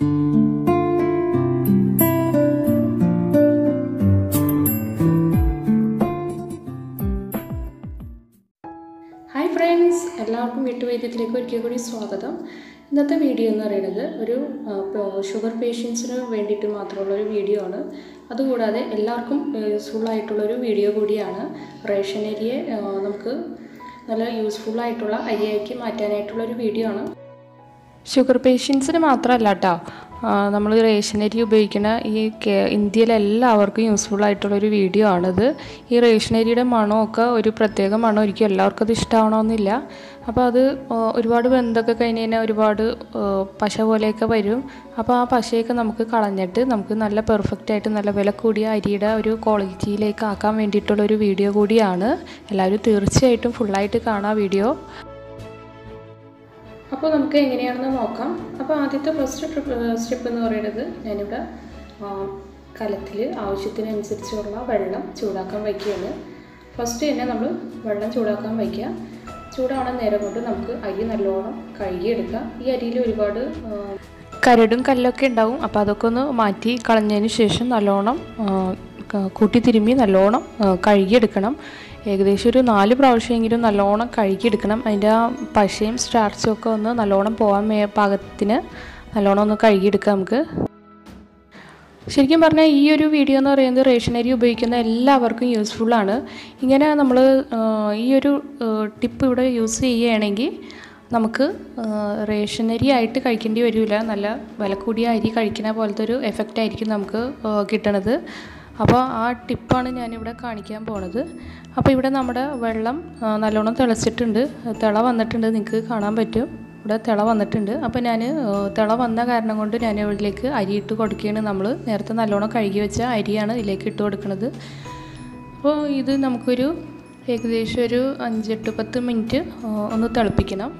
Hi friends എല്ലാവർക്കും വീട്ടുവൈദ്യത്തിലേക്ക് ഒരിക്കൽ കൂടി സ്വാഗതം. ഇന്നത്തെ വീഡിയോ എന്ന് പറയുന്നത് ഒരു ഷുഗർ പേഷ്യൻസിന് വേണ്ടിയിട്ട് മാത്രമുള്ള ഒരു വീഡിയോ ആണ്. അതുകൂടാതെ എല്ലാവർക്കും യൂസ്ഫുൾ ആയിട്ടുള്ളൊരു വീഡിയോ കൂടിയാണ്. റേഷൻ അരിയെ നമുക്ക് നല്ല യൂസ്ഫുൾ ആയിട്ടുള്ള അരിയാക്കി മാറ്റാനായിട്ടുള്ളൊരു വീഡിയോ ആണ്. ഷുഗർ പേഷ്യൻസിന് മാത്രമല്ല കേട്ടോ നമ്മൾ റേഷൻ അരി ഉപയോഗിക്കുന്ന ഈ ഇന്ത്യയിലെ എല്ലാവർക്കും യൂസ്ഫുൾ ആയിട്ടുള്ളൊരു വീഡിയോ ആണിത്. ഈ റേഷൻ അരിയുടെ മണമൊക്കെ ഒരു പ്രത്യേക മണം ഒരിക്കലും എല്ലാവർക്കും അത് ഇഷ്ടമാവണമെന്നില്ല അപ്പോൾ അത് ഒരുപാട് ബന്ധമൊക്കെ കഴിഞ്ഞ് കഴിഞ്ഞാൽ ഒരുപാട് പശ പോലെയൊക്കെ വരും. അപ്പോൾ ആ പശയൊക്കെ നമുക്ക് കളഞ്ഞിട്ട് നമുക്ക് നല്ല പെർഫെക്റ്റ് ആയിട്ട് നല്ല വില കൂടിയ അരിയുടെ ഒരു ക്വാളിറ്റിയിലേക്ക് ആക്കാൻ വേണ്ടിയിട്ടുള്ളൊരു വീഡിയോ കൂടിയാണ്. എല്ലാവരും തീർച്ചയായിട്ടും ഫുള്ളായിട്ട് കാണാം വീഡിയോ അപ്പോൾ നമുക്ക് എങ്ങനെയാണെന്ന് നോക്കാം. അപ്പോൾ ആദ്യത്തെ ഫസ്റ്റ് സ്റ്റെപ്പ് എന്ന് പറയുന്നത് ഞാനിവിടെ കലത്തിൽ ആവശ്യത്തിനനുസരിച്ചുള്ള വെള്ളം ചൂടാക്കാൻ വയ്ക്കുകയാണ്. ഫസ്റ്റ് തന്നെ നമ്മൾ വെള്ളം ചൂടാക്കാൻ വയ്ക്കുക. ചൂടാവണ നേരം കൊണ്ട് നമുക്ക് അരി നല്ലോണം കഴുകിയെടുക്കാം. ഈ അരിയിൽ ഒരുപാട് കരടും കല്ലൊക്കെ ഉണ്ടാവും. അപ്പോൾ അതൊക്കെ ഒന്ന് മാറ്റി കളഞ്ഞതിന് ശേഷം നല്ലോണം കൂട്ടി തിരുമ്മി നല്ലോണം കഴുകിയെടുക്കണം. ഏകദേശം ഒരു നാല് പ്രാവശ്യമെങ്കിലും നല്ലോണം കഴുകിയെടുക്കണം. അതിന്റെ ആ പശയും സ്റ്റാർച്ചും ഒക്കെ ഒന്ന് നല്ലോണം പോകാൻ മേ പാകത്തിന് നല്ലോണം ഒന്ന് കഴുകിയെടുക്കാം നമുക്ക്. ശരിക്കും പറഞ്ഞാൽ ഈ ഒരു വീഡിയോ എന്ന് പറയുന്നത് റേഷനരി ഉപയോഗിക്കുന്ന എല്ലാവർക്കും യൂസ്ഫുള്ളാണ് ഇങ്ങനെ നമ്മൾ ഈ ഒരു ടിപ്പ് ഇവിടെ യൂസ് ചെയ്യുകയാണെങ്കിൽ നമുക്ക് റേഷനരി ആയിട്ട് കഴിക്കേണ്ടി വരില്ല നല്ല വില കൂടിയ അരി കഴിക്കുന്ന പോലത്തെ ഒരു എഫക്റ്റ് ആയിരിക്കും നമുക്ക് കിട്ടണത്. അപ്പോൾ ആ ടിപ്പാണ് ഞാനിവിടെ കാണിക്കാൻ പോണത്. അപ്പോൾ ഇവിടെ നമ്മുടെ വെള്ളം നല്ലോണം തിളച്ചിട്ടുണ്ട്. തിള വന്നിട്ടുണ്ട്. നിങ്ങൾക്ക് കാണാൻ പറ്റും. ഇവിടെ തിള വന്നിട്ടുണ്ട്. അപ്പോൾ ഞാൻ തിള വന്ന കാരണം കൊണ്ട് ഞാൻ ഇതിലേക്ക് അരി ഇട്ട് കൊടുക്കുകയാണ്. നമ്മൾ നേരത്തെ നല്ലോണം കഴുകി വെച്ച അരിയാണ് ഇതിലേക്ക് ഇട്ട് കൊടുക്കുന്നത് അപ്പോൾ ഇത് നമുക്കൊരു ഏകദേശം ഒരു അഞ്ചെട്ട് പത്ത് മിനിറ്റ് ഒന്ന് തിളപ്പിക്കണം.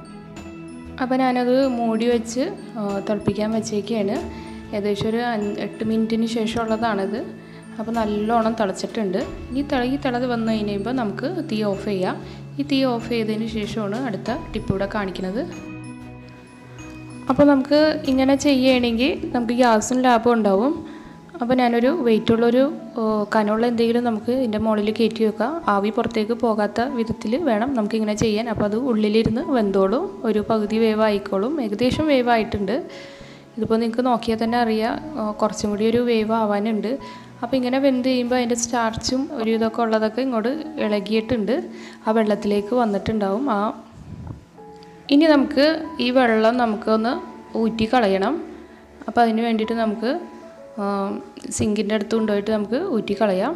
അപ്പോൾ ഞാനത് മൂടി വെച്ച് തിളപ്പിക്കാൻ വെച്ചേക്കാണ്. ഏകദേശം ഒരു അഞ്ച് എട്ട് മിനിറ്റിന് ശേഷമുള്ളതാണിത്. അപ്പോൾ നല്ലോണം തിളച്ചിട്ടുണ്ട്. ഈ തിളകി തിളത് വന്ന് കഴിയുമ്പോൾ നമുക്ക് തീ ഓഫ് ചെയ്യാം. ഈ തീ ഓഫ് ചെയ്തതിന് ശേഷമാണ് അടുത്ത ടിപ്പ് ഇവിടെ കാണിക്കുന്നത്. അപ്പോൾ നമുക്ക് ഇങ്ങനെ ചെയ്യുകയാണെങ്കിൽ നമുക്ക് ഗ്യാസും ലാഭം ഉണ്ടാവും. അപ്പോൾ ഞാനൊരു വെയിറ്റുള്ളൊരു ഓ, കനമുള്ള എന്തെങ്കിലും നമുക്ക് ഇതിന്റെ മുകളിൽ കയറ്റി വെക്കാം. ആവി പുറത്തേക്ക് പോകാത്ത വിധത്തിൽ വേണം നമുക്കിങ്ങനെ ചെയ്യാൻ. അപ്പോൾ അത് ഉള്ളിലിരുന്ന് വെന്തോളും. ഒരു പകുതി വേവ് ആയിക്കോളും ഏകദേശം വേവ് ആയിട്ടുണ്ട് ഇതിപ്പോൾ നിങ്ങൾക്ക് നോക്കിയാൽ തന്നെ അറിയാം. കുറച്ചും കൂടി ഒരു വേവ് ആവാനുണ്ട് അപ്പോൾ ഇങ്ങനെ വെന്ത് ചെയ്യുമ്പോൾ അതിന്റെ സ്റ്റാർച്ചും ഒരു ഇതൊക്കെ ഉള്ളതൊക്കെ ഇങ്ങോട്ട് ഇളകിയിട്ടുണ്ട്. ആ വെള്ളത്തിലേക്ക് വന്നിട്ടുണ്ടാവും. ആ ഇനി നമുക്ക് ഈ വെള്ളം നമുക്കൊന്ന് ഊറ്റി കളയണം. അപ്പോൾ അതിന് വേണ്ടിയിട്ട് നമുക്ക് സിങ്കിന്റെ അടുത്ത് കൊണ്ടുപോയിട്ട് നമുക്ക് ഊറ്റി കളയാം.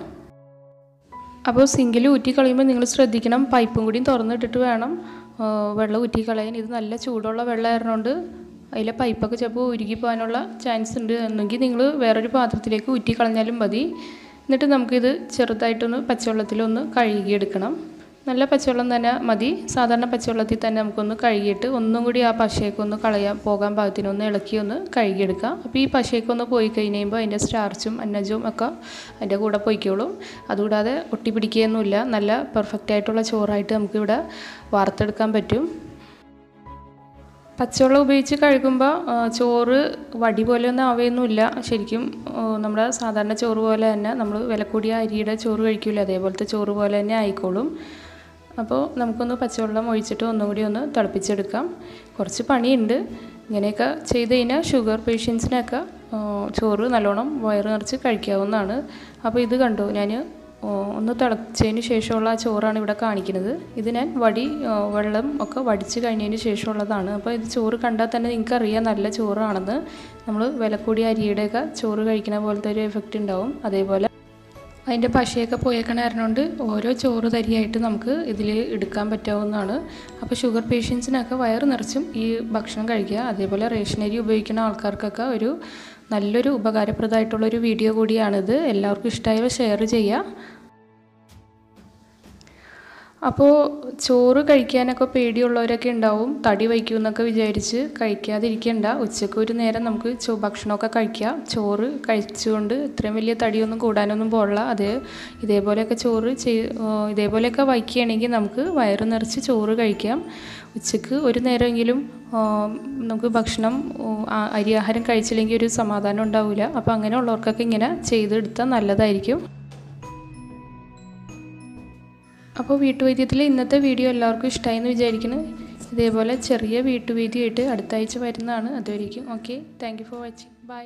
അപ്പോൾ സിങ്കിൽ ഊറ്റി കളയുമ്പോൾ നിങ്ങൾ ശ്രദ്ധിക്കണം പൈപ്പും കൂടിയും തുറന്നിട്ടിട്ട് വേണം വെള്ളം ഊറ്റി കളയാൻ. ഇത് നല്ല ചൂടുള്ള വെള്ളം ആയിരുന്നുകൊണ്ട് അതിലെ പൈപ്പൊക്കെ ചിലപ്പോൾ ഉരുകി പോകാനുള്ള ചാൻസ് ഉണ്ട്. എന്നെങ്കിൽ നിങ്ങൾ വേറൊരു പാത്രത്തിലേക്ക് ഊറ്റി കളഞ്ഞാലും മതി. എന്നിട്ട് നമുക്കിത് ചെറുതായിട്ടൊന്ന് പച്ചവെള്ളത്തിലൊന്ന് കഴുകിയെടുക്കണം. നല്ല പച്ചവെള്ളം തന്നെ മതി. സാധാരണ പച്ചവെള്ളത്തിൽ തന്നെ നമുക്കൊന്ന് കഴുകിയിട്ട് ഒന്നും കൂടി ആ പശയൊക്കെ ഒന്ന് കളയാൻ പോകാൻ പാകത്തിന് ഒന്ന് ഇളക്കി ഒന്ന് കഴുകിയെടുക്കാം. അപ്പോൾ ഈ പശയൊക്കെ ഒന്ന് പോയി കഴിഞ്ഞ് കഴിയുമ്പോൾ അതിന്റെ സ്റ്റാർച്ചും അന്നജവും ഒക്കെ അതിന്റെ കൂടെ പോയിക്കോളും. അതുകൂടാതെ ഒട്ടിപ്പിടിക്കുകയൊന്നുമില്ല. നല്ല പെർഫെക്റ്റ് ആയിട്ടുള്ള ചോറായിട്ട് നമുക്കിവിടെ വാർത്തെടുക്കാൻ പറ്റും. പച്ചവെള്ളം ഉപയോഗിച്ച് കഴുകുമ്പോൾ ചോറ് വടി പോലെയൊന്നും ആവുകയൊന്നുമില്ല ശരിക്കും നമ്മുടെ സാധാരണ ചോറ് പോലെ തന്നെ നമ്മൾ വില കൂടിയ അരിയുടെ ചോറ് കഴിക്കില്ല അതേപോലത്തെ ചോറ് പോലെ തന്നെ ആയിക്കോളും. അപ്പോൾ നമുക്കൊന്ന് പച്ചവെള്ളം ഒഴിച്ചിട്ട് ഒന്നും കൂടി ഒന്ന് തിളപ്പിച്ചെടുക്കാം. കുറച്ച് പണിയുണ്ട്. ഇങ്ങനെയൊക്കെ ചെയ്ത് കഴിഞ്ഞാൽ ഷുഗർ പേഷ്യൻസിനൊക്കെ ചോറ് നല്ലോണം വയറ് നിറച്ച് കഴിക്കാവുന്നതാണ്. അപ്പോൾ ഇത് കണ്ടു? ഞാൻ ഒന്ന് തിളച്ചതിന് ശേഷമുള്ള ആ ചോറാണ് ഇവിടെ കാണിക്കുന്നത്. ഇത് ഞാൻ വടി വെള്ളം ഒക്കെ വടിച്ച് കഴിഞ്ഞതിന് ശേഷമുള്ളതാണ്. അപ്പോൾ ഇത് ചോറ് കണ്ടാൽ തന്നെ നിങ്ങൾക്ക് അറിയാം നല്ല ചോറാണെന്ന്. നമ്മൾ വില കൂടിയ അരിയുടെയൊക്കെ ചോറ് കഴിക്കുന്ന പോലത്തെ ഒരു എഫക്റ്റ് ഉണ്ടാവും. അതേപോലെ അതിന്റെ പശയൊക്കെ പോയേക്കണ കാരണമുണ്ട് ഓരോ ചോറ് തരിയായിട്ട് നമുക്ക് ഇതിൽ എടുക്കാൻ പറ്റാവുന്നതാണ്. അപ്പോൾ ഷുഗർ പേഷ്യൻസിനൊക്കെ വയറ് നിറച്ചും ഈ ഭക്ഷണം കഴിക്കുക. അതേപോലെ റേഷനരി ഉപയോഗിക്കുന്ന ആൾക്കാർക്കൊക്കെ ഒരു നല്ലൊരു ഉപകാരപ്രദമായിട്ടുള്ളൊരു വീഡിയോ കൂടിയാണിത്. എല്ലാവർക്കും ഇഷ്ടമായവ ഷെയർ ചെയ്യുക. അപ്പോൾ ചോറ് കഴിക്കാനൊക്കെ പേടിയുള്ളവരൊക്കെ ഉണ്ടാവും തടി വയ്ക്കും എന്നൊക്കെ വിചാരിച്ച് കഴിക്കാതിരിക്കണ്ട. ഉച്ചയ്ക്ക് ഒരു നേരം നമുക്ക് ചോ ഭക്ഷണമൊക്കെ കഴിക്കാം. ചോറ് കഴിച്ചുകൊണ്ട് ഇത്രയും വലിയ തടിയൊന്നും കൂടാനൊന്നും പോകില്ല അത് ഇതേപോലെയൊക്കെ ചോറ് ചെയ് ഇതേപോലെയൊക്കെ വയ്ക്കുകയാണെങ്കിൽ നമുക്ക് വയറ് നിറച്ച് ചോറ് കഴിക്കാം. ഉച്ചയ്ക്ക് ഒരു നേരമെങ്കിലും നമുക്ക് ഭക്ഷണം അരിയാഹാരം കഴിച്ചില്ലെങ്കിൽ ഒരു സമാധാനം ഉണ്ടാവില്ല. അപ്പോൾ അങ്ങനെയുള്ളവർക്കൊക്കെ ഇങ്ങനെ ചെയ്തെടുത്താൽ നല്ലതായിരിക്കും. അപ്പോൾ വീട്ടുവൈദ്യത്തിൽ ഇന്നത്തെ വീഡിയോ എല്ലാവർക്കും ഇഷ്ടമായി എന്ന് വിചാരിക്കുന്നു. ഇതേപോലെ ചെറിയ വീട്ടുവൈദ്യമായിട്ട് അടുത്ത ആഴ്ച വരുന്നതാണ്. അതുവരേക്കും. Okay. Thank for watching. Bye.